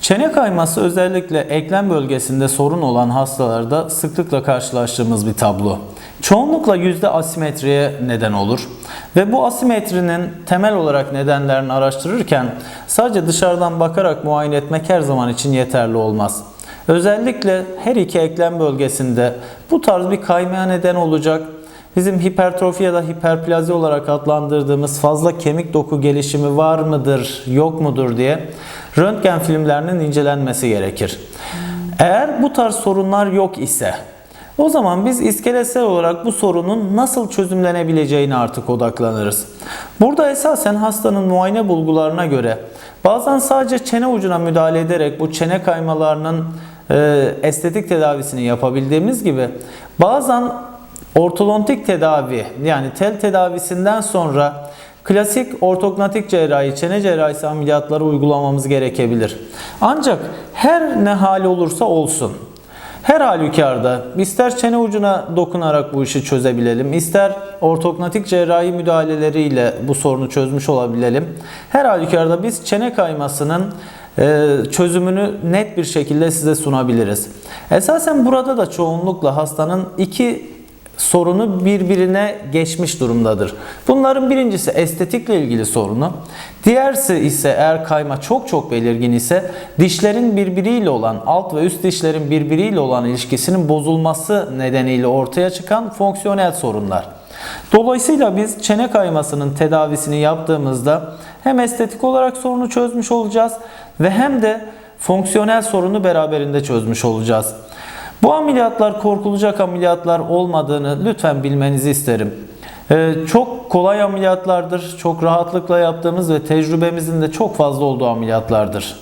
Çene kayması özellikle eklem bölgesinde sorun olan hastalarda sıklıkla karşılaştığımız bir tablo. Çoğunlukla yüzde asimetriye neden olur ve bu asimetrinin temel olarak nedenlerini araştırırken sadece dışarıdan bakarak muayene etmek her zaman için yeterli olmaz. Özellikle her iki eklem bölgesinde bu tarz bir kaymaya neden olacak bizim hipertrofi ya da hiperplazi olarak adlandırdığımız fazla kemik doku gelişimi var mıdır, yok mudur diye röntgen filmlerinin incelenmesi gerekir. Eğer bu tarz sorunlar yok ise o zaman biz iskeletsel olarak bu sorunun nasıl çözümlenebileceğine artık odaklanırız. Burada esasen hastanın muayene bulgularına göre bazen sadece çene ucuna müdahale ederek bu çene kaymalarının e, estetik tedavisini yapabildiğimiz gibi bazen ortodontik tedavi yani tel tedavisinden sonra klasik ortognatik cerrahi, çene cerrahisi ameliyatları uygulamamız gerekebilir. Ancak her ne hali olursa olsun her halükarda ister çene ucuna dokunarak bu işi çözebilelim, ister ortognatik cerrahi müdahaleleriyle bu sorunu çözmüş olabilelim. Her halükarda biz çene kaymasının e, çözümünü net bir şekilde size sunabiliriz. Esasen burada da çoğunlukla hastanın iki sorunu birbirine geçmiş durumdadır. Bunların birincisi estetikle ilgili sorunu. Diğersi ise eğer kayma çok çok belirgin ise dişlerin birbiriyle olan alt ve üst dişlerin birbiriyle olan ilişkisinin bozulması nedeniyle ortaya çıkan fonksiyonel sorunlar. Dolayısıyla biz çene kaymasının tedavisini yaptığımızda hem estetik olarak sorunu çözmüş olacağız ve hem de fonksiyonel sorunu beraberinde çözmüş olacağız. Bu ameliyatlar korkulacak ameliyatlar olmadığını lütfen bilmenizi isterim. Ee, çok kolay ameliyatlardır, çok rahatlıkla yaptığımız ve tecrübemizin de çok fazla olduğu ameliyatlardır.